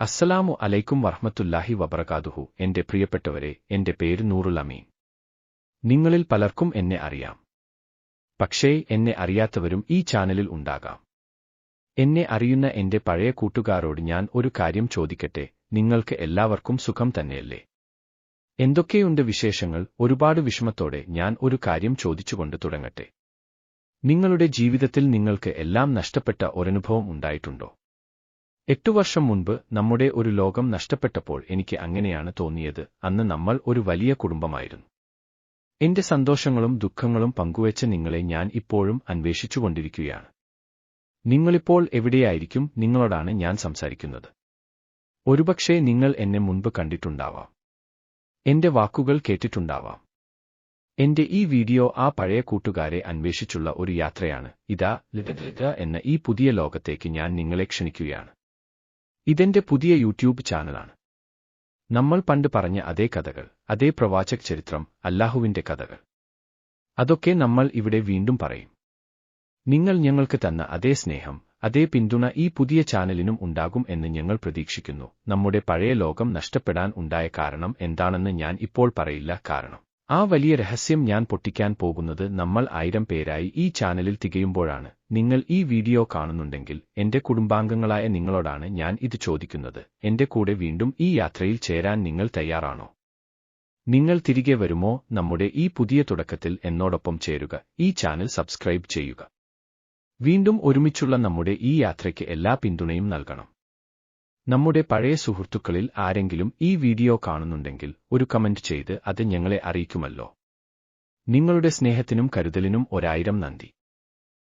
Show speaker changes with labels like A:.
A: അസ്സലാമു അലൈക്കും വർഹമത്തുല്ലാഹി വബറകാതുഹു. എന്റെ പ്രിയപ്പെട്ടവരെ എന്റെ പേര് നൂറുൽ അമീൻ. നിങ്ങളിൽ പലർക്കും എന്നെ അറിയാം. പക്ഷേ എന്നെ അറിയാത്തവരും ഈ ചാനലിൽ ഉണ്ടാകാം. എന്നെ അറിയുന്ന എന്റെ പഴയ കൂട്ടുകാരോട് ഞാൻ ഒരു കാര്യം ചോദിക്കട്ടെ? നിങ്ങൾക്ക് എല്ലാവർക്കും സുഖം തന്നെയല്ലേ? എന്തൊക്കെയുണ്ട് വിശേഷങ്ങൾ? ഒരുപാട് വിഷമത്തോടെ ഞാൻ ഒരു കാര്യം ചോദിച്ചുകൊണ്ട് തുടങ്ങട്ടെ. നിങ്ങളുടെ ജീവിതത്തിൽ നിങ്ങൾക്ക് എല്ലാം നഷ്ടപ്പെട്ട ഒരനുഭവം ഉണ്ടായിട്ടുണ്ടോ? എട്ടു വർഷം മുൻപ് നമ്മുടെ ഒരു ലോകം നഷ്ടപ്പെട്ടപ്പോൾ എനിക്ക് അങ്ങനെയാണ് തോന്നിയത്. അന്ന് നമ്മൾ ഒരു വലിയ കുടുംബമായിരുന്നു. എന്റെ സന്തോഷങ്ങളും ദുഃഖങ്ങളും പങ്കുവച്ച നിങ്ങളെ ഞാൻ ഇപ്പോഴും അന്വേഷിച്ചുകൊണ്ടിരിക്കുകയാണ്. നിങ്ങളിപ്പോൾ എവിടെയായിരിക്കും? നിങ്ങളോടാണ് ഞാൻ സംസാരിക്കുന്നത്. ഒരുപക്ഷേ നിങ്ങൾ എന്നെ മുൻപ് കണ്ടിട്ടുണ്ടാവാം. എന്റെ വാക്കുകൾ കേട്ടിട്ടുണ്ടാവാം. എന്റെ ഈ വീഡിയോ ആ പഴയ കൂട്ടുകാരെ അന്വേഷിച്ചുള്ള ഒരു യാത്രയാണ്. ഇതാ എന്ന ഈ പുതിയ ലോകത്തേക്ക് ഞാൻ നിങ്ങളെ ക്ഷണിക്കുകയാണ്. ഇതെന്റെ പുതിയ യൂട്യൂബ് ചാനലാണ്. നമ്മൾ പണ്ട് പറഞ്ഞ അതേ കഥകൾ അതേ പ്രവാചക ചരിത്രം അല്ലാഹുവിന്റെ കഥകൾ. അതൊക്കെ നമ്മൾ ഇവിടെ വീണ്ടും പറയും. നിങ്ങൾ ഞങ്ങൾക്ക് തന്ന അതേ സ്നേഹം അതേ പിന്തുണ ഈ പുതിയ ചാനലിനും ഉണ്ടാകും എന്ന് ഞങ്ങൾ പ്രതീക്ഷിക്കുന്നു. നമ്മുടെ പഴയ ലോകം നഷ്ടപ്പെടാൻ ഉണ്ടായ കാരണം എന്താണെന്ന് ഞാൻ ഇപ്പോൾ പറയില്ല. കാരണം ആ വലിയ രഹസ്യം ഞാൻ പൊട്ടിക്കാൻ പോകുന്നത് നമ്മൾ ആയിരം പേരായി ഈ ചാനലിൽ തികയുമ്പോഴാണ്. നിങ്ങൾ ഈ വീഡിയോ കാണുന്നുണ്ടെങ്കിൽ എന്റെ കുടുംബാംഗങ്ങളായ നിങ്ങളോടാണ് ഞാൻ ഇത് ചോദിക്കുന്നത്. എന്റെ കൂടെ വീണ്ടും ഈ യാത്രയിൽ ചേരാൻ നിങ്ങൾ തയ്യാറാണോ? നിങ്ങൾ തിരികെ വരുമോ? നമ്മുടെ ഈ പുതിയ തുടക്കത്തിൽ എന്നോടൊപ്പം ചേരുക. ഈ ചാനൽ സബ്സ്ക്രൈബ് ചെയ്യുക. വീണ്ടും ഒരുമിച്ചുള്ള നമ്മുടെ ഈ യാത്രയ്ക്ക് എല്ലാ പിന്തുണയും നൽകണം. നമ്മുടെ പഴയ സുഹൃത്തുക്കളിൽ ആരെങ്കിലും ഈ വീഡിയോ കാണുന്നുണ്ടെങ്കിൽ ഒരു കമന്റ് ചെയ്ത് അത് ഞങ്ങളെ അറിയിക്കുമല്ലോ. നിങ്ങളുടെ സ്നേഹത്തിനും കരുതലിനും ഒരായിരം നന്ദി.